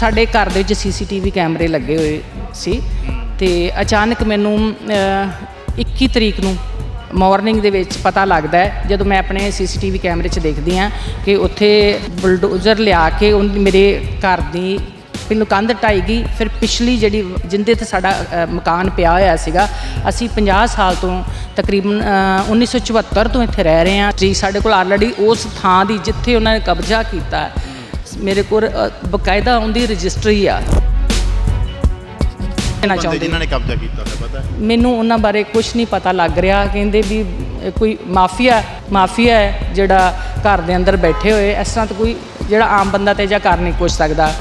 ਸਾਡੇ ਘਰ ਦੇ ਵਿੱਚ ਸੀਸੀਟੀਵੀ ਕੈਮਰੇ ਲੱਗੇ ਹੋਏ ਸੀ ਤੇ ਅਚਾਨਕ ਮੈਨੂੰ ਅ, 21 ਤਰੀਕ ਨੂੰ ਮਾਰਨਿੰਗ ਦੇ ਵਿੱਚ ਪਤਾ ਲੱਗਦਾ ਹੈ ਜਦੋਂ ਮੈਂ ਆਪਣੇ ਸੀਸੀਟੀਵੀ ਕੈਮਰੇ 'ਚ ਦੇਖਦੀ ਹਾਂ ਕਿ ਉੱਥੇ ਬੁਲਡੋਜ਼ਰ ਲਿਆ ਕੇ ਉਹ ਮੇਰੇ ਘਰ ਦੀ ਮੈਨੂੰ ਕੰਧ ਢਾਈ ਗਈ। ਫਿਰ ਪਿਛਲੀ ਜਿਹੜੀ ਜਿੰਦੇ ਤੇ ਸਾਡਾ ਮਕਾਨ ਪਿਆ ਹੋਇਆ ਸੀਗਾ ਅਸੀਂ 50 ਸਾਲ ਤੋਂ ਤਕਰੀਬਨ ਅ, 1974 ਤੋਂ ਇੱਥੇ ਰਹਿ ਰਹੇ ਹਾਂ। ਜੀ ਸਾਡੇ ਕੋਲ ਆਲਰੇਡੀ ਉਸ ਥਾਂ ਦੀ ਜਿੱਥੇ ਉਹਨਾਂ ਨੇ ਕਬਜ਼ਾ ਕੀਤਾ ਮੇਰੇ ਕੋਲ ਅ, ਬਕਾਇਦਾ ਉਹਦੀ ਰਜਿਸਟਰੀ ਆ। ਕਹਿਣਾ ਬੰਦੇ ਚਾਹੁੰਦੀ ਜਿਨ੍ਹਾਂ ਨੇ ਕਬਜ਼ਾ ਕੀਤਾ ਹੈ ਪਤਾ ਹੈ? ਮੈਨੂੰ ਉਹਨਾਂ ਬਾਰੇ ਕੁਝ ਨਹੀਂ ਪਤਾ ਲੱਗ ਰਿਹਾ। ਕਹਿੰਦੇ ਵੀ ਇਹ ਕੋਈ ਮਾਫੀਆ ਮਾਫੀਆ ਹੈ ਜਿਹੜਾ ਘਰ ਦੇ ਅੰਦਰ ਬੈਠੇ ਹੋਏ। ਇਸ ਤਰ੍ਹਾਂ ਤਾਂ ਕੋਈ ਜਿਹੜਾ ਆਮ ਬੰਦਾ ਤੇ ਜਾਂ ਕਰ ਨਹੀਂ ਕੁਛ ਸਕਦਾ।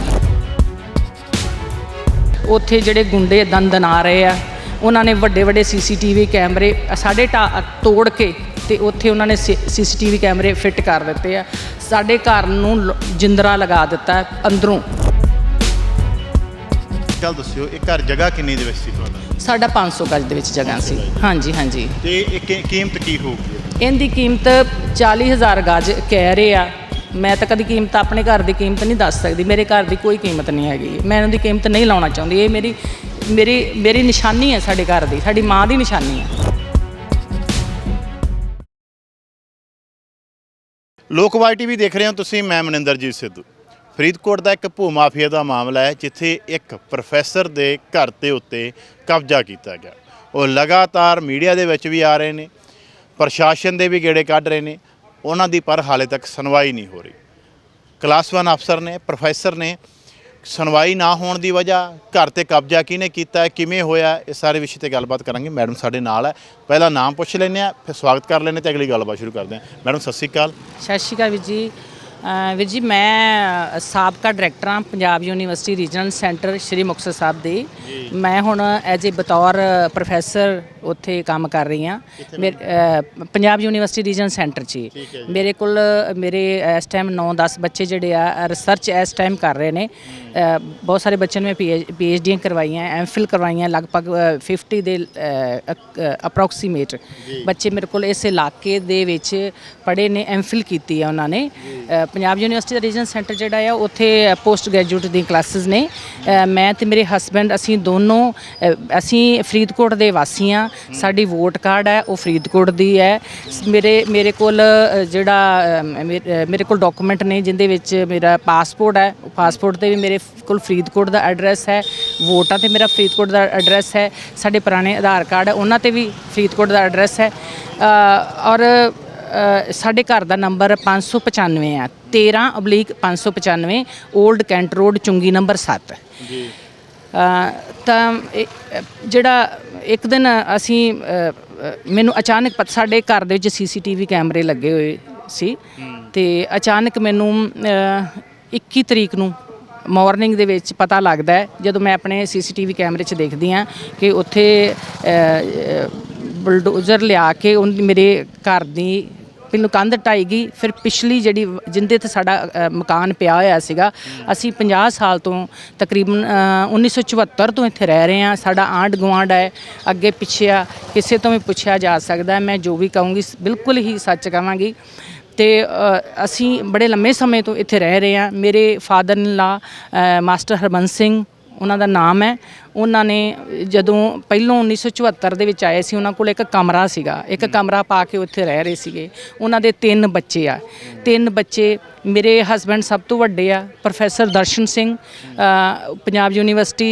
ਉੱਥੇ ਜਿਹੜੇ ਗੁੰਡੇ ਦੰਦਨ ਆ ਰਹੇ ਆ ਉਹਨਾਂ ਨੇ ਵੱਡੇ ਵੱਡੇ ਸੀਸੀਟੀਵੀ ਕੈਮਰੇ ਸਾਡੇ ਢਾ- ਤੋੜ ਕੇ ਤੇ ਉੱਥੇ ਉਹਨਾਂ ਨੇ ਸੀਸੀਟੀਵੀ ਕੈਮਰੇ ਫਿੱਟ ਕਰ ਦਿੱਤੇ ਆ। ਸਾਡੇ ਘਰ ਨੂੰ ਜਿੰਦਰਾ ਲਗਾ ਦਿੱਤਾ ਅੰਦਰੋਂ। ਗੱਲ ਦੱਸਿਓ ਇਹ ਘਰ ਜਗ੍ਹਾ ਕਿੰਨੀ ਦੇ ਵਿੱਚ ਸੀ ਤੁਹਾਡਾ? ਸਾਡਾ 500 ਗਜ ਦੇ ਵਿੱਚ ਜਗ੍ਹਾ ਸੀ। ਹਾਂਜੀ ਹਾਂਜੀ। ਤੇ ਇਹ ਕੀਮਤ ਕੀ ਹੋਊਗੀ? ਇਹਦੀ ਕੀਮਤ 40000 ਗਜ ਕਹਿ ਰਹੇ ਆ। ਮੈਂ ਤਾਂ ਕਦੀ ਕੀਮਤ ਆਪਣੇ ਘਰ ਦੀ ਕੀਮਤ ਨਹੀਂ ਦੱਸ ਸਕਦੀ। ਮੇਰੇ ਘਰ ਦੀ ਕੋਈ ਕੀਮਤ ਨਹੀਂ ਹੈਗੀ। ਮੈਂ ਇਹਨਾਂ ਦੀ ਕੀਮਤ ਨਹੀਂ ਲਾਉਣਾ ਚਾਹੁੰਦੀ। ਇਹ ਮੇਰੀ ਮੇਰੀ ਮੇਰੀ ਨਿਸ਼ਾਨੀ ਹੈ ਸਾਡੇ ਘਰ ਦੀ। ਸਾਡੀ ਮਾਂ ਦੀ ਨਿਸ਼ਾਨੀ ਹੈ। ਲੋਕਵਾਈ ਟੀਵੀ ਦੇਖ ਰਹੇ ਹੋ ਤੁਸੀਂ, ਮੈਂ ਮਨਿੰਦਰਜੀਤ ਸਿੱਧੂ। ਫਰੀਦਕੋਟ ਦਾ ਇੱਕ ਭੂ ਮਾਫੀਆ ਦਾ ਮਾਮਲਾ ਹੈ, ਜਿੱਥੇ ਇੱਕ ਪ੍ਰੋਫੈਸਰ ਦੇ ਘਰ ਦੇ ਉੱਤੇ ਕਬਜ਼ਾ ਕੀਤਾ ਗਿਆ। ਉਹ ਲਗਾਤਾਰ ਮੀਡੀਆ ਦੇ ਵਿੱਚ ਵੀ ਆ ਰਹੇ ਨੇ, ਪ੍ਰਸ਼ਾਸਨ ਦੇ ਵੀ ਗੇੜੇ ਕੱਢ ਰਹੇ ਨੇ, ਉਹਨਾਂ ਦੀ ਪਰ ਹਾਲੇ ਤੱਕ ਸੁਣਵਾਈ ਨਹੀਂ ਹੋ ਰਹੀ। ਕਲਾਸ 1 ਅਫਸਰ ਨੇ, ਪ੍ਰੋਫੈਸਰ ਨੇ ਸੁਣਵਾਈ ਨਾ ਹੋਣ ਦੀ ਵਜ੍ਹਾ ਘਰ ਤੇ ਕਬਜ਼ਾ ਕਿਹਨੇ ਕੀਤਾ ਹੈ ਕਿਵੇਂ ਹੋਇਆ, ਇਹ ਸਾਰੇ ਵਿਸ਼ੇ ਤੇ ਗੱਲਬਾਤ ਕਰਾਂਗੇ। ਮੈਡਮ ਸਾਡੇ ਨਾਲ ਹੈ। ਪਹਿਲਾਂ ਨਾਮ ਪੁੱਛ ਲੈਂਦੇ ਆ ਫਿਰ ਸਵਾਗਤ ਕਰ ਲੈਂਦੇ ਤੇ ਅਗਲੀ ਗੱਲਬਾਤ ਸ਼ੁਰੂ ਕਰਦੇ ਹਾਂ। ਮੈਡਮ, ਸਤਿ ਸ਼੍ਰੀ ਅਕਾਲ। ਸਤਿ ਸ਼੍ਰੀ ਅਕਾਲ ਵੀਰ ਜੀ। ਵੀਰ ਜੀ ਮੈਂ ਸਾਬਕਾ ਡਾਇਰੈਕਟਰ ਹਾਂ Punjab university regional centre Shri Muktsar Sahib ਦੀ। ਮੈਂ ਹੁਣ ਐਜ਼ ਅ ਬਤੌਰ ਪ੍ਰੋਫੈਸਰ ਉੱਥੇ ਕੰਮ ਕਰ ਰਹੀ ਹਾਂ। ਪੰਜਾਬ ਯੂਨੀਵਰਸਿਟੀ ਰੀਜਨਲ ਸੈਂਟਰ 'ਚ। ਮੇਰੇ ਕੋਲ ਮੇਰੇ ਇਸ ਟਾਈਮ 9-10 ਬੱਚੇ ਜਿਹੜੇ ਆ ਰਿਸਰਚ ਇਸ ਟਾਈਮ ਕਰ ਰਹੇ ਨੇ। ਬਹੁਤ ਸਾਰੇ ਬੱਚਿਆਂ ਨੂੰ ਮੈਂ ਪੀਐਚਡੀਆਂ ਕਰਵਾਈਆਂ ਐਮਫਿਲ ਕਰਵਾਈਆਂ ਲਗਭਗ ਅਹ, 50 ਦੇ ਅਪਰੋਕਸੀਮੇਟ ਬੱਚੇ ਮੇਰੇ ਕੋਲ ਇਸ ਇਲਾਕੇ ਦੇ ਵਿੱਚ ਪੜ੍ਹੇ ਨੇ ਐਮਫਿਲ ਕੀਤੀ ਆ ਉਹਨਾਂ ਨੇ। ਪੰਜਾਬ ਯੂਨੀਵਰਸਿਟੀ ਦਾ ਰੀਜਨ ਸੈਂਟਰ ਜਿਹੜਾ ਆ, ਉੱਥੇ ਪੋਸਟ ਗ੍ਰੈਜੂਏਟ ਦੀਆਂ ਕਲਾਸਿਸ ਨੇ। ਮੈਂ ਤੇ ਮੇਰੇ ਹਸਬੰਡ ਅਸੀਂ ਦੋਨੋਂ ਅਸੀਂ ਫਰੀਦਕੋਟ ਦੇ ਵਾਸੀ ਹਾਂ ਸਾਡੀ ਵੋਟ ਕਾਰਡ ਹੈ, ਉਹ ਫਰੀਦਕੋਟ ਦੀ ਹੈ। ਮੇਰੇ ਮੇਰੇ ਕੋਲ ਜਿਹੜਾ ਮੇ- ਮੇਰੇ ਕੋਲ ਡਾਕੂਮੈਂਟ ਨੇ, ਜਿੰਦੇ ਵਿੱਚ ਮੇਰਾ ਪਾਸਪੋਰਟ ਹੈ। ਉਹ ਪਾਸਪੋਰਟ ਤੇ ਵੀ ਮੇਰੇ ਕੋਲ ਫਰੀਦਕੋਟ ਦਾ ਐਡਰੈਸ ਹੈ। ਵੋਟਾਂ ਤੇ ਮੇਰਾ ਫਰੀਦਕੋਟ ਦਾ ਐਡਰੈਸ ਹੈ। ਸਾਡੇ ਪੁਰਾਣੇ ਆਧਾਰ ਕਾਰਡ ਹੈ, ਉਹਨਾਂ ਤੇ ਵੀ ਫਰੀਦਕੋਟ ਦਾ ਐਡਰੈਸ ਹੈ। ਔਰ ਸਾਡੇ ਘਰ ਦਾ ਨੰਬਰ 595 ਆ 13 ਅਬਲੀਕ 595 올ਡ ਕੈਂਟ ਰੋਡ ਚੁੰਗੀ ਨੰਬਰ 7 ਜੀ। ਤਾਂ ਜਿਹੜਾ ਇੱਕ ਦਿਨ ਅਸੀਂ ਮੈਨੂੰ ਅਚਾਨਕ ਪਤ ਸਾਡੇ ਘਰ ਦੇ ਵਿੱਚ ਸੀਸੀਟੀਵੀ ਕੈਮਰੇ ਲੱਗੇ ਹੋਏ ਸੀ। ਤੇ ਅਚਾਨਕ ਮੈਨੂੰ ਅ, 21 ਤਰੀਕ ਨੂੰ ਮਾਰਨਿੰਗ ਦੇ ਵਿੱਚ ਪਤਾ ਲੱਗਦਾ ਹੈ ਜਦੋਂ ਮੈਂ ਆਪਣੇ ਸੀਸੀਟੀਵੀ ਕੈਮਰੇ 'ਚ ਦੇਖਦੀ ਹਾਂ ਕਿ ਉੱਥੇ ਬੁਲਡੋਜ਼ਰ ਲਿਆ ਕੇ ਉਹ ਮੇਰੇ ਘਰ ਦੀ ਪਹਿਲਾਂ ਕੰਧ ਢਾਈ ਗਈ। ਫਿਰ ਪਿਛਲੀ ਜਿਹੜੀ ਜਿੰਦੇ ਤੇ ਸਾਡਾ ਅ, ਮਕਾਨ ਪਿਆ ਹੋਇਆ ਸੀਗਾ ਅਸੀਂ 50 ਸਾਲ ਤੋਂ ਤਕਰੀਬਨ ਅ, 1974 ਤੋਂ ਇੱਥੇ ਰਹਿ ਰਹੇ ਹਾਂ। ਸਾਡਾ ਆਂਢ ਗੁਆਂਢ ਹੈ। ਅੱਗੇ ਪਿੱਛੇ ਆ ਕਿਸੇ ਤੋਂ ਵੀ ਪੁੱਛਿਆ ਜਾ ਸਕਦਾ ਹੈ। ਮੈਂ ਜੋ ਵੀ ਕਹੂੰਗੀ ਸ- ਬਿਲਕੁਲ ਹੀ ਸੱਚ ਕਹਾਂਗੀ। ਤੇ ਅ, ਅਸੀਂ ਬੜੇ ਲੰਮੇ ਸਮੇਂ ਤੋਂ ਇੱਥੇ ਰਹਿ ਰਹੇ ਹਾਂ। ਮੇਰੇ ਫਾਦਰ ਇਨ ਲਾ ਮਾਸਟਰ ਹਰਬੰਸ ਸਿੰਘ ਉਹਨਾਂ ਦਾ ਨਾਮ ਹੈ। ਉਹਨਾਂ ਨੇ ਜਦੋਂ ਪਹਿਲੋਂ 1974 ਦੇ ਵਿੱਚ ਆਏ ਸੀ ਉਹਨਾਂ ਕੋਲ ਇੱਕ ਕਮਰਾ ਸੀਗਾ। ਇੱਕ ਕਮਰਾ ਪਾ ਕੇ ਉੱਥੇ ਰਹਿ ਰਹੇ ਸੀਗੇ। ਉਹਨਾਂ ਦੇ ਤਿੰਨ ਬੱਚੇ ਆ। ਤਿੰਨ ਬੱਚੇ ਮੇਰੇ ਹਸਬੰਡ ਸਭ ਤੋਂ ਵੱਡੇ ਆ professor Darshan Singh Punjab university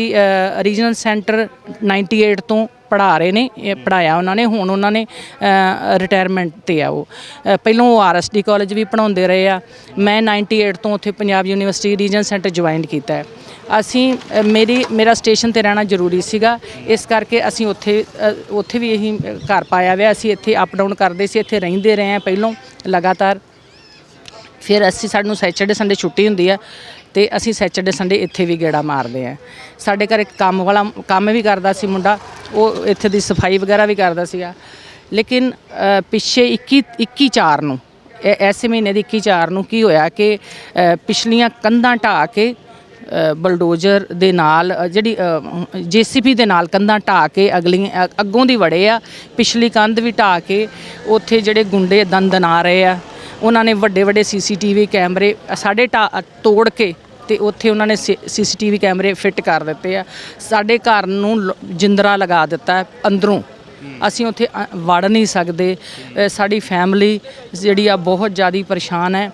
regional centre 98 ਤੋਂ ਪੜ੍ਹਾ ਰਹੇ ਨੇ ਇਹ ਪੜਾਇਆ ਉਹਨਾਂ ਨੇ। ਹੁਣ ਉਹਨਾਂ ਨੇ ਰਿਟਾਇਰਮੈਂਟ ਤੇ ਆ ਉਹ। ਪਹਿਲੋਂ ਉਹ ਆਰਐਸਡੀ ਕਾਲਜ ਵੀ ਪੜਾਉਂਦੇ ਰਹੇ ਆ। ਮੈਂ 98 ਤੋਂ ਉੱਥੇ Punjab university regional centre join ਕੀਤਾ ਹੈ। ਅਸੀਂ ਅ, ਮੇਰੀ ਮੇਰਾ ਸਟੇਸ਼ਨ ਤੇ ਰਹਿਣਾ ਜ਼ਰੂਰੀ ਸੀਗਾ। ਇਸ ਕਰਕੇ ਅਸੀਂ ਉੱਥੇ ਅ, ਉੱਥੇ ਵੀ ਇਹੀ ਘਰ ਪਾਇਆ ਹੋਇਆ। ਅਸੀਂ ਇੱਥੇ ਅਪ ਡਾਊਨ ਕਰਦੇ ਸੀ ਇੱਥੇ ਰਹਿੰਦੇ ਰਹੇ ਹਾਂ ਪਹਿਲੋਂ ਲਗਾਤਾਰ। ਫਿਰ ਅਸੀਂ ਸਾਨੂੰ ਸੈਚਰਡੇ ਸੰਡੇ ਛੁੱਟੀ ਹੁੰਦੀ ਆ ਤੇ ਅਸੀਂ ਸੈਚਰਡੇ ਸੰਡੇ ਇੱਥੇ ਵੀ ਗੇੜਾ ਮਾਰਦੇ ਆ ਸਾਡੇ ਘਰ ਇੱਕ ਕੰਮ ਵਾਲਾ ਕੰਮ ਵੀ ਕਰਦਾ ਸੀ ਮੁੰਡਾ ਉਹ ਇੱਥੇ ਦੀ ਸਫ਼ਾਈ ਵਗੈਰਾ ਵੀ ਕਰਦਾ ਸੀਗਾ। ਲੇਕਿਨ ਅ, ਪਿੱਛੇ 21 21 4 ਨੂੰ ਇਹ ਐਸੇ ਮਹੀਨੇ ਦੀ 21 4 ਨੂੰ ਕੀ ਹੋਇਆ ਕਿ ਅ, ਪਿਛਲੀਆਂ ਕੰਧਾਂ ਢਾਹ ਕੇ ਬਲਡੋਜ਼ਰ ਦੇ ਨਾਲ ਅ, ਜਿਹੜੀ ਜੀਸੀਪੀ ਦੇ ਨਾਲ ਕੰਧਾਂ ਢਾਹ ਕੇ ਅਗਲੀ ਅ- ਅੱਗੋਂ ਦੀ ਵੜੇ ਆ ਪਿਛਲੀ ਕੰਧ ਵੀ ਢਾਹ ਕੇ ਉੱਥੇ ਜਿਹੜੇ ਗੁੰਡੇ ਦੰਦਨ ਆ ਰਹੇ ਆ ਉਹਨਾਂ ਨੇ ਵੱਡੇ ਵੱਡੇ ਸੀਸੀਟੀਵੀ ਕੈਮਰੇ ਸਾਡੇ ਢਾ ਤੋੜ ਕੇ ਤੇ ਉੱਥੇ ਉਹਨਾਂ ਨੇ ਸੀਸੀਟੀਵੀ ਕੈਮਰੇ ਫਿੱਟ ਕਰ ਦਿੱਤੇ ਆ। ਸਾਡੇ ਘਰ ਨੂੰ ਲ- ਜਿੰਦਰਾ ਲਗਾ ਦਿੱਤਾ ਅੰਦਰੋਂ। ਅਸੀਂ ਉੱਥੇ ਅ- ਵੜ ਨਹੀਂ ਸਕਦੇ। ਸਾਡੀ ਫੈਮਿਲੀ ਜਿਹੜੀ ਆ ਬਹੁਤ ਜ਼ਿਆਦਾ ਪਰੇਸ਼ਾਨ ਹੈ।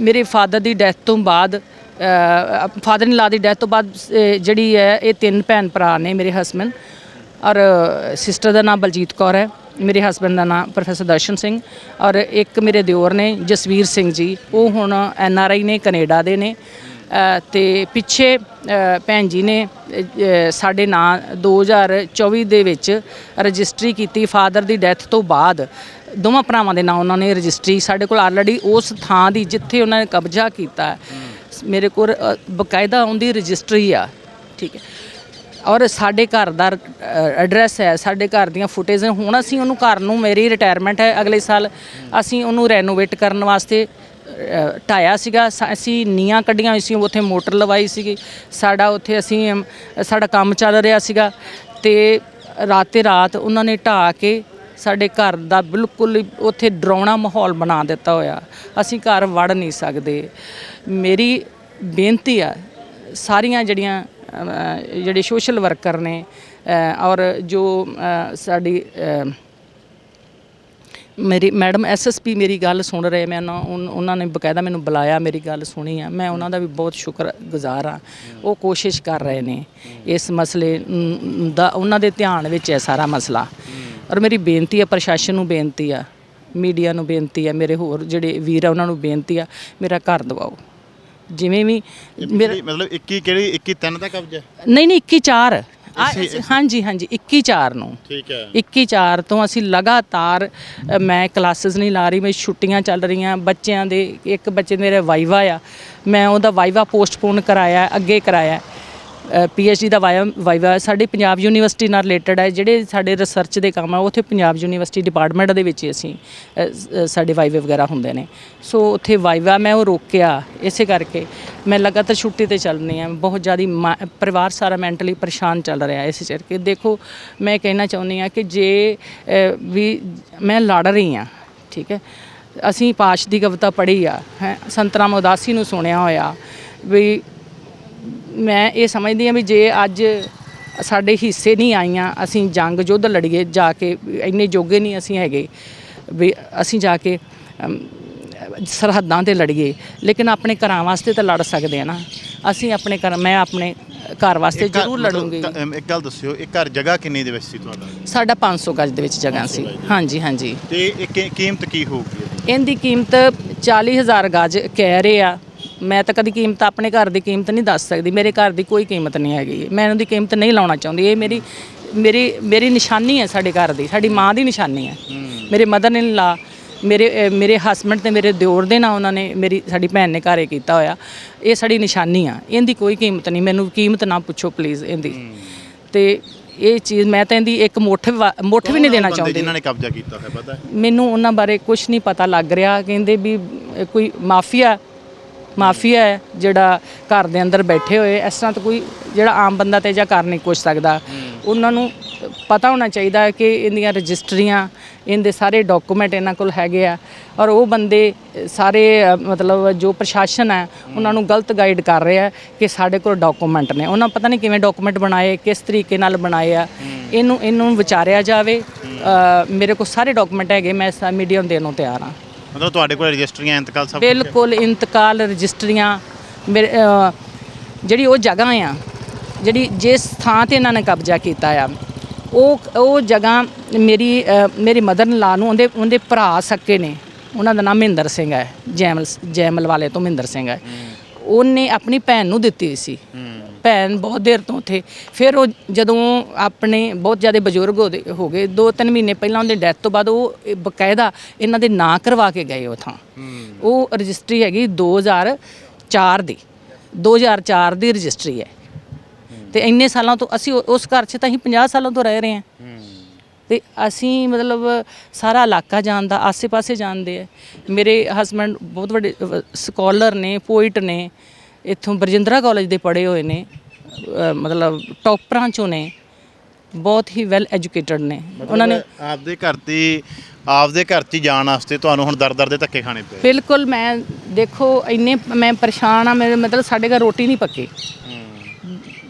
ਮੇਰੇ ਫਾਦਰ ਦੀ ਡੈਥ ਤੋਂ ਬਾਅਦ ਫਾਦਰ ਇਨ ਲਾ ਦੀ ਡੈਥ ਤੋਂ ਬਾਅਦ ਜਿਹੜੀ ਹੈ ਇਹ ਤਿੰਨ ਭੈਣ ਭਰਾ ਨੇ ਮੇਰੇ ਹਸਬੰਡ ਔਰ ਸਿਸਟਰ ਦਾ ਨਾਮ ਬਲਜੀਤ ਕੌਰ ਹੈ। ਮੇਰੇ ਹਸਬੰਡ ਦਾ ਨਾਮ ਪ੍ਰੋਫੈਸਰ ਦਰਸ਼ਨ ਸਿੰਘ ਔਰ ਇੱਕ ਮੇਰੇ ਦਿਓਰ ਨੇ ਜਸਵੀਰ ਸਿੰਘ ਜੀ। ਉਹ ਹੁਣ ਐਨ ਆਰ ਆਈ ਨੇ ਕੈਨੇਡਾ ਦੇ ਨੇ। ਅ, ਤੇ ਪਿੱਛੇ ਭੈਣ ਜੀ ਨੇ ਅ, ਅ, ਸਾਡੇ ਨਾਂ 2024 ਦੇ ਵਿੱਚ ਰਜਿਸਟਰੀ ਕੀਤੀ ਫਾਦਰ ਦੀ ਡੈਥ ਤੋਂ ਬਾਅਦ। ਦੋਵਾਂ ਭਰਾਵਾਂ ਦੇ ਨਾਂ ਉਹਨਾਂ ਨੇ ਰਜਿਸਟਰੀ। ਸਾਡੇ ਕੋਲ ਆਲਰੇਡੀ ਉਸ ਥਾਂ ਦੀ ਜਿੱਥੇ ਉਹਨਾਂ ਨੇ ਕਬਜ਼ਾ ਕੀਤਾ ਹੈ, ਮੇਰੇ ਕੋਲ ਅ, ਬਕਾਇਦਾ ਉਹਦੀ ਰਜਿਸਟਰੀ ਆ ਠੀਕ ਹੈ। ਔਰ ਸਾਡੇ ਘਰ ਦਾ ਐਡਰੈਸ ਹੈ ਸਾਡੇ ਘਰ ਦੀਆਂ ਫੁਟੇਜ ਹੁਣ ਅਸੀਂ ਉਹਨੂੰ ਘਰ ਨੂੰ ਮੇਰੀ ਰਿਟਾਇਰਮੈਂਟ ਹੈ ਅਗਲੇ ਸਾਲ ਅਸੀਂ ਉਹਨੂੰ ਰੈਨੋਵੇਟ ਕਰਨ ਵਾਸਤੇ ਢਾਇਆ ਸੀਗਾ। ਅਸੀਂ ਨੀਆਂ ਕੱਢੀਆਂ ਹੋਈ ਸੀ ਉੱਥੇ ਮੋਟਰ ਲਵਾਈ ਸੀਗੀ। ਸਾਡਾ ਉੱਥੇ ਅਸੀਂ ਸਾਡਾ ਕੰਮ ਚੱਲ ਰਿਹਾ ਸੀਗਾ। ਤੇ ਰਾਤੇ ਰਾਤ ਉਹਨਾਂ ਨੇ ਢਾਹ ਕੇ ਸਾਡੇ ਘਰ ਦਾ ਬਿਲਕੁਲ ਉੱਥੇ ਡਰਾਉਣਾ ਮਾਹੌਲ ਬਣਾ ਦਿੱਤਾ ਹੋਇਆ। ਅਸੀਂ ਘਰ ਵੜ ਨਹੀਂ ਸਕਦੇ। ਮੇਰੀ ਬੇਨਤੀ ਆ, ਸਾਰੀਆਂ ਜਿਹੜੀਆਂ ਜਿਹੜੇ ਸੋਸ਼ਲ ਵਰਕਰ ਨੇ ਔਰ ਜੋ ਸਾਡੀ ਮੇਰੀ, ਮੈਡਮ ਐਸਐਸਪੀ ਮੇਰੀ ਗੱਲ ਸੁਣ ਰਹੇ, ਮੈਂ ਉਹਨਾਂ ਉਹਨਾਂ ਨੇ ਬਕਾਇਦਾ ਮੈਨੂੰ ਬੁਲਾਇਆ, ਮੇਰੀ ਗੱਲ ਸੁਣੀ ਆ। ਮੈਂ ਉਹਨਾਂ ਦਾ ਵੀ ਬਹੁਤ ਸ਼ੁਕਰਗੁਜ਼ਾਰ ਆ। ਉਹ ਕੋਸ਼ਿਸ਼ ਕਰ ਰਹੇ ਨੇ ਇਸ ਮਸਲੇ ਦਾ, ਉਹਨਾਂ ਦੇ ਧਿਆਨ ਵਿੱਚ ਹੈ ਸਾਰਾ ਮਸਲਾ। ਔਰ ਮੇਰੀ ਬੇਨਤੀ ਹੈ ਪ੍ਰਸ਼ਾਸਨ ਨੂੰ ਬੇਨਤੀ ਆ ਮੀਡੀਆ ਨੂੰ ਬੇਨਤੀ ਆ ਮੇਰੇ ਹੋਰ ਜਿਹੜੇ ਵੀਰ ਆ ਉਹਨਾਂ ਨੂੰ ਬੇਨਤੀ ਆ ਮੇਰਾ ਘਰ ਦਵਾਓ ਜਿਵੇਂ ਵੀ ਮੇਰਾ ਮਤਲਬ 21 ਕਿਹੜੀ 21 ਤਿੰਨ ਦਾ ਕਬਜ਼ਾ ਨਹੀਂ ਨਹੀਂ 21 4 ਹਾਂਜੀ ਹਾਂਜੀ 21 4 ਨੂੰ। ਠੀਕ ਹੈ। 21 4 ਤੋਂ ਅਸੀਂ ਲਗਾਤਾਰ ਮੈਂ ਕਲਾਸਿਸ ਨਹੀਂ ਲਾ ਰਹੀ ਮੈਂ ਛੁੱਟੀਆਂ ਚੱਲ ਰਹੀਆਂ ਬੱਚਿਆਂ ਦੇ ਇੱਕ ਬੱਚੇ ਮੇਰੇ ਵਾਈਵਾ ਆ ਮੈਂ ਉਹਦਾ ਵਾਈਵਾ ਪੋਸਟਪੋਨ ਕਰਾਇਆ ਅੱਗੇ ਕਰਾਇਆ। ਡੀ ਦਾ ਵਾਇਆ ਵਾਈਵਾ ਸਾਡੇ ਪੰਜਾਬ ਯੂਨੀਵਰਸਿਟੀ ਨਾਲ ਰਿਲੇਟਡ ਹੈ ਜਿਹੜੇ ਸਾਡੇ ਰਿਸਰਚ ਦੇ ਕੰਮ ਆ, ਉੱਥੇ ਪੰਜਾਬ ਯੂਨੀਵਰਸਿਟੀ ਡਿਪਾਰਟਮੈਂਟ ਦੇ ਵਿੱਚ ਹੀ ਅਸੀਂ ਸਾਡੇ ਵਾਈਵੇ ਵਗੈਰਾ ਹੁੰਦੇ ਨੇ। ਸੋ ਉੱਥੇ ਵਾਈਵਾ ਮੈਂ ਉਹ ਰੋਕਿਆ, ਇਸੇ ਕਰਕੇ ਮੈਂ ਲਗਾਤਾਰ ਛੁੱਟੀ ਤੇ ਚੱਲਨੀ ਆ ਬਹੁਤ ਜ਼ਿਆਦਾ ਪਰਿਵਾਰ ਸਾਰਾ ਮੈਂਟਲੀ ਪਰੇਸ਼ਾਨ ਚੱਲ ਰਿਹਾ ਇਸ ਕਰਕੇ। ਦੇਖੋ, ਮੈਂ ਕਹਿਣਾ ਚਾਹੁੰਦੀ ਆ ਕਿ ਜੇ ਵੀ ਮੈਂ ਲੜ ਰਹੀ ਆ ਠੀਕ ਹੈ? ਅਸੀਂ ਪਾਸ਼ ਦੀ ਕਵਿਤਾ ਪੜ੍ਹੀ ਆ, ਹੈ? ਸੰਤਰਾਮ ਉਦਾਸੀ ਨੂੰ ਸੁਣਿਆ ਹੋਇਆ ਵੀ ਮੈਂ ਇਹ ਸਮਝਦੀ ਹਾਂ ਵੀ ਜੇ ਅੱਜ ਸਾਡੇ ਹਿੱਸੇ ਨਹੀਂ ਆਈਆਂ ਅਸੀਂ ਜੰਗ ਯੁੱਧ ਲੜੀਏ ਜਾ ਕੇ ਇੰਨੇ ਜੋਗੇ ਨਹੀਂ ਅਸੀਂ ਹੈਗੇ ਵੀ ਅਸੀਂ ਜਾ ਕੇ ਅਮ, ਸਰਹੱਦਾਂ ਤੇ ਲੜੀਏ। ਲੇਕਿਨ ਆਪਣੇ ਘਰਾਂ ਵਾਸਤੇ ਤਾਂ ਲੜ ਸਕਦੇ ਆ ਨਾ। ਅਸੀਂ ਆਪਣੇ ਘਰ ਮੈਂ ਆਪਣੇ ਘਰ ਵਾਸਤੇ ਇੱਕ ਜ਼ਰੂਰ ਮਤਲਬ ਲੜੂੰਗੀ। ਕ- ਅਮ, ਇੱਕ ਗੱਲ ਦੱਸਿਓ ਇਹ ਘਰ ਜਗ੍ਹਾ ਕਿੰਨੀ ਦੇ ਵਿੱਚ ਸੀ ਤੁਹਾਡਾ? ਸਾਡਾ 500 ਗਜ ਦੇ ਵਿੱਚ ਜਗ੍ਹਾ ਸੀ। ਹਾਂਜੀ ਹਾਂਜੀ। ਤੇ ਇਹ ਕੀ- ਕੀਮਤ ਕੀ ਹੋਊਗੀ ਇਹਦੀ? ਇਹਦੀ ਕੀਮਤ 40000 ਗਜ ਕਹਿ ਰਹੇ ਆ। ਮੈਂ ਤਾਂ ਕਦੀ ਕੀਮਤ ਆਪਣੇ ਘਰ ਦੀ ਕੀਮਤ ਨਹੀਂ ਦੱਸ ਸਕਦੀ। ਮੇਰੇ ਘਰ ਦੀ ਕੋਈ ਕੀਮਤ ਨਹੀਂ ਹੈਗੀ। ਮੈਂ ਉਹਦੀ ਕੀਮਤ ਨਹੀਂ ਲਾਉਣਾ ਚਾਹੁੰਦੀ। ਇਹ ਮੇਰੀ ਮੇਰੀ ਮੇਰੀ ਨਿਸ਼ਾਨੀ ਹੈ ਸਾਡੇ ਘਰ ਦੀ। ਸਾਡੀ ਮਾਂ ਦੀ ਨਿਸ਼ਾਨੀ ਹੈ। ਮੇਰੇ ਮਦਰ ਨੇ ਲਾ। ਮੇਰੇ ਮੇਰੇ ਹਸਬੰਡ ਤੇ ਮੇਰੇ ਦਿਓਰ ਦੇ ਨਾਲ ਉਹਨਾਂ ਨੇ ਮੇਰੀ ਸਾਡੀ ਭੈਣ ਨੇ ਘਰੇ ਕੀਤਾ ਹੋਇਆ। ਇਹ ਸਾਡੀ ਨਿਸ਼ਾਨੀ ਆ। ਇਹਦੀ ਕੋਈ ਕੀਮਤ ਨਹੀਂ। ਮੈਨੂੰ ਕੀਮਤ ਨਾ ਪੁੱਛੋ ਪਲੀਜ਼ ਇਹਦੀ। ਤੇ ਇਹ ਚੀਜ਼ ਮੈਂ ਤਾਂ ਇਹਦੀ ਇੱਕ ਮੁੱਠ ਮੁੱਠ ਵੀ ਨਹੀਂ ਦੇਣਾ ਚਾਹੁੰਦੀ। ਜਿਨ੍ਹਾਂ ਨੇ ਕਬਜ਼ਾ ਕੀਤਾ ਹੈ ਪਤਾ ਮੈਨੂੰ ਉਹਨਾਂ ਬਾਰੇ ਕੁਝ ਨਹੀਂ ਪਤਾ ਲੱਗ ਰਿਹਾ। ਕਹਿੰਦੇ ਵੀ ਕੋਈ ਮਾਫੀਆ ਮਾਫੀਆ ਹੈ ਜਿਹੜਾ ਘਰ ਦੇ ਅੰਦਰ ਬੈਠੇ ਹੋਏ, ਇਸ ਤਰ੍ਹਾਂ ਤਾਂ ਕੋਈ ਜਿਹੜਾ ਆਮ ਬੰਦਾ ਤੇ ਜਾਂ ਕਰ ਨਹੀਂ ਕੁਛ ਸਕਦਾ। ਉਹਨਾਂ ਨੂੰ ਪਤਾ ਹੋਣਾ ਚਾਹੀਦਾ ਹੈ ਕਿ ਇਹਦੀਆਂ ਰਜਿਸਟਰੀਆਂ, ਇਹਦੇ ਸਾਰੇ ਡਾਕੂਮੈਂਟ ਇਹਨਾਂ ਕੋਲ ਹੈਗੇ ਆ ਔਰ ਉਹ ਬੰਦੇ ਸਾਰੇ, ਮਤਲਬ ਜੋ ਪ੍ਰਸ਼ਾਸਨ ਹੈ, ਉਹਨਾਂ ਨੂੰ ਗਲਤ ਗਾਈਡ ਕਰ ਰਿਹਾ ਕਿ ਸਾਡੇ ਕੋਲ ਡਾਕੂਮੈਂਟ ਨੇ। ਉਹਨਾਂ ਪਤਾ ਨਹੀਂ ਕਿਵੇਂ ਡਾਕੂਮੈਂਟ ਬਣਾਏ, ਕਿਸ ਤਰੀਕੇ ਨਾਲ ਬਣਾਏ ਆ। ਇਹਨੂੰ ਇਹਨੂੰ ਵਿਚਾਰਿਆ ਜਾਵੇ ਮੇਰੇ ਕੋਲ ਸਾਰੇ ਡਾਕੂਮੈਂਟ ਹੈਗੇ, ਮੈਂ ਮੀਡੀਆ ਨੂੰ ਦੇਣ ਨੂੰ ਤਿਆਰ ਹਾਂ। ਮਤਲਬ ਤੁਹਾਡੇ ਕੋਲ ਰਜਿਸਟਰੀਆਂ ਇੰਤਕਾਲ ਸਭ ਕੁਛ ਹੈ? ਬਿਲਕੁਲ ਇੰਤਕਾਲ ਰਜਿਸਟਰੀਆਂ ਮੇਰੇ ਅ, ਜਿਹੜੀ ਉਹ ਜਗ੍ਹਾ ਆ ਜਿਹੜੀ ਜਿਸ ਥਾਂ ਤੇ ਇਹਨਾਂ ਨੇ ਕਬਜ਼ਾ ਕੀਤਾ ਆ ਉਹ ਉਹ ਜਗ੍ਹਾ ਮੇਰੀ ਅ, ਮੇਰੀ ਮਦਰ ਲਾ ਨੂੰ ਉਹਦੇ ਉਹਦੇ ਭਰਾ ਸਕੇ ਨੇ ਉਹਨਾਂ ਦਾ ਨਾਮ ਮਹਿੰਦਰ ਸਿੰਘ ਹੈ ਜੈਮਲ ਜੈਮਲ ਵਾਲੇ ਤੋਂ ਮਹਿੰਦਰ ਸਿੰਘ ਹੈ ਉਹਨੇ ਆਪਣੀ ਭੈਣ ਨੂੰ ਦਿੱਤੀ ਸੀ। ਭੈਣ ਬਹੁਤ ਦੇਰ ਤੋਂ ਉੱਥੇ। ਫਿਰ ਉਹ ਜਦੋਂ ਆਪਣੇ ਬਹੁਤ ਜ਼ਿਆਦਾ ਬਜ਼ੁਰਗ ਹੋ ਗਏ ਦੋ ਤਿੰਨ ਮਹੀਨੇ ਪਹਿਲਾਂ ਉਹਦੇ ਡੈਥ ਤੋਂ ਬਾਅਦ ਉਹ ਬਕਾਇਦਾ ਇਹਨਾਂ ਦੇ ਨਾਂ ਕਰਵਾ ਕੇ ਗਏ ਉਹ ਥਾਂ। ਉਹ ਰਜਿਸਟਰੀ ਹੈਗੀ 2004 ਦੀ। 2004 ਦੀ ਰਜਿਸਟਰੀ ਹੈ। ਤੇ ਇੰਨੇ ਸਾਲਾਂ ਤੋਂ ਅਸੀਂ ਉਸ ਘਰ 'ਚ ਤਾਂ ਅਸੀਂ 50 ਸਾਲਾਂ ਤੋਂ ਰਹਿ ਰਹੇ ਹਾਂ। ਤੇ ਅਸੀਂ ਮਤਲਬ ਸਾਰਾ ਇਲਾਕਾ ਜਾਣਦਾ ਆਸੇ-ਪਾਸੇ ਜਾਣਦੇ ਆ। ਮੇਰੇ ਹਸਬੰਡ ਬਹੁਤ ਵੱਡੇ ਸਕਾਲਰ ਨੇ ਪੋਇਟ ਨੇ ਇੱਥੋਂ ਬਰਜਿੰਦਰਾ ਕਾਲਜ ਦੇ ਪੜ੍ਹੇ ਹੋਏ ਨੇ ਮਤਲਬ ਟੌਪਰਾਂ ਚੋਂ ਨੇ। ਬਹੁਤ ਹੀ ਵੈਲ ਐਜੂਕੇਟਡ ਨੇ। ਉਹਨਾਂ ਨੇ ਆਪਦੇ ਘਰ ਦੀ ਆਪਦੇ ਘਰ 'ਚ ਜਾਣ ਵਾਸਤੇ ਤੁਹਾਨੂੰ ਹੁਣ ਦਰ ਦਰ ਦੇ ਧੱਕੇ ਖਾਣੇ ਪਏ। ਬਿਲਕੁਲ ਮੈਂ ਦੇਖੋ ਇੰਨੇ ਮੈਂ ਪਰੇਸ਼ਾਨ ਆ ਮੇਰੇ ਮਤਲਬ ਸਾਡੇ ਘਰ ਰੋਟੀ ਨਹੀਂ ਪੱਕੀ।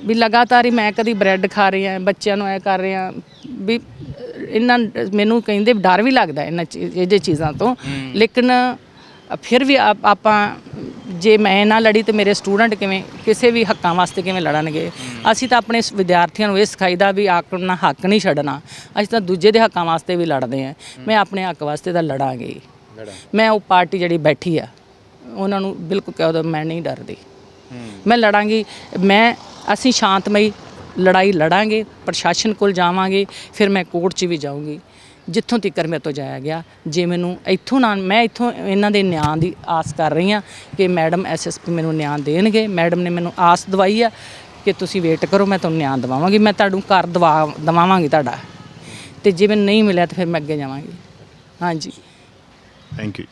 ਵੀ ਲਗਾਤਾਰ ਹੀ ਮੈਂ ਕਦੀ ਬ੍ਰੈਡ ਖਾ ਰਹੀ ਆ ਬੱਚਿਆਂ ਨੂੰ ਐ ਕਰ ਰਹੀ ਆ ਵੀ ਇਹਨਾਂ ਮੈਨੂੰ ਕਹਿੰਦੇ ਡਰ ਵੀ ਲੱਗਦਾ ਇਹਨਾਂ ਚੀ- ਇਹ ਜੇ ਚੀਜ਼ਾਂ ਤੋਂ। ਲੇਕਿਨ ਫਿਰ ਵੀ ਆਪ- ਜੇ ਮੈਂ ਨਾ ਲੜੀ ਤੇ ਮੇਰੇ ਸਟੂਡੈਂਟ ਕਿਵੇਂ ਕਿਸੇ ਵੀ ਹੱਕਾਂ ਵਾਸਤੇ ਕਿਵੇਂ ਲੜਨਗੇ? ਅਸੀਂ ਤਾਂ ਆਪਣੇ ਵਿਦਿਆਰਥੀਆਂ ਨੂੰ ਇਹ ਸਿਖਾਈਦਾ ਵੀ ਆਪਣਾ ਹੱਕ ਨਹੀਂ ਛੱਡਣਾ। ਅਸੀਂ ਤਾਂ ਦੂਜੇ ਦੇ ਹੱਕਾਂ ਵਾਸਤੇ ਵੀ ਲੜਦੇ ਆ ਮੈਂ ਆਪਣੇ ਹੱਕ ਵਾਸਤੇ ਤਾਂ ਲੜਾਂਗੇ। ਮੈਂ ਉਹ ਪਾਰਟੀ ਜਿਹੜੀ ਬੈਠੀ ਆ ਉਹਨਾਂ ਨੂੰ ਬਿਲਕੁਲ ਕਹਿ ਦੋ ਮੈਂ ਨਹੀਂ ਡਰਦੀ। ਮੈਂ ਲੜਾਂਗੀ। ਮੈਂ ਅਸੀਂ ਸ਼ਾਂਤਮਈ ਲੜਾਈ ਲੜਾਂਗੇ, ਪ੍ਰਸ਼ਾਸਨ ਕੋਲ ਜਾਵਾਂਗੇ, ਫਿਰ ਮੈਂ ਕੋਰਟ 'ਚ ਵੀ ਜਾਊਂਗੀ। ਜਿੱਥੋਂ ਤੱਕ ਮੇਰੇ ਤੋਂ ਜਾਇਆ ਗਿਆ, ਜੇ ਮੈਨੂੰ ਇੱਥੋਂ ਨਾ, ਮੈਂ ਇੱਥੋਂ ਇਹਨਾਂ ਦੇ ਨਿਆਂ ਦੀ ਆਸ ਕਰ ਰਹੀ ਹਾਂ ਕਿ ਮੈਡਮ ਐਸਐਸਪੀ ਮੈਨੂੰ ਨਿਆਂ ਦੇਣਗੇ। ਮੈਡਮ ਨੇ ਮੈਨੂੰ ਆਸ ਦਵਾਈ ਆ ਕਿ ਤੁਸੀਂ ਵੇਟ ਕਰੋ, ਮੈਂ ਤੁਹਾਨੂੰ ਨਿਆਂ ਦਵਾਵਾਂਗੀ। ਮੈਂ ਤੁਹਾਨੂੰ ਘਰ ਦਵਾ, ਦਵਾਵਾਂਗੀ ਤੁਹਾਡਾ। ਤੇ ਜੇ ਮੈਨੂੰ ਨਹੀਂ ਮਿਲਿਆ ਤਾਂ ਫਿਰ ਮੈਂ ਅੱਗੇ ਜਾਵਾਂਗੀ। ਹਾਂਜੀ। Thank you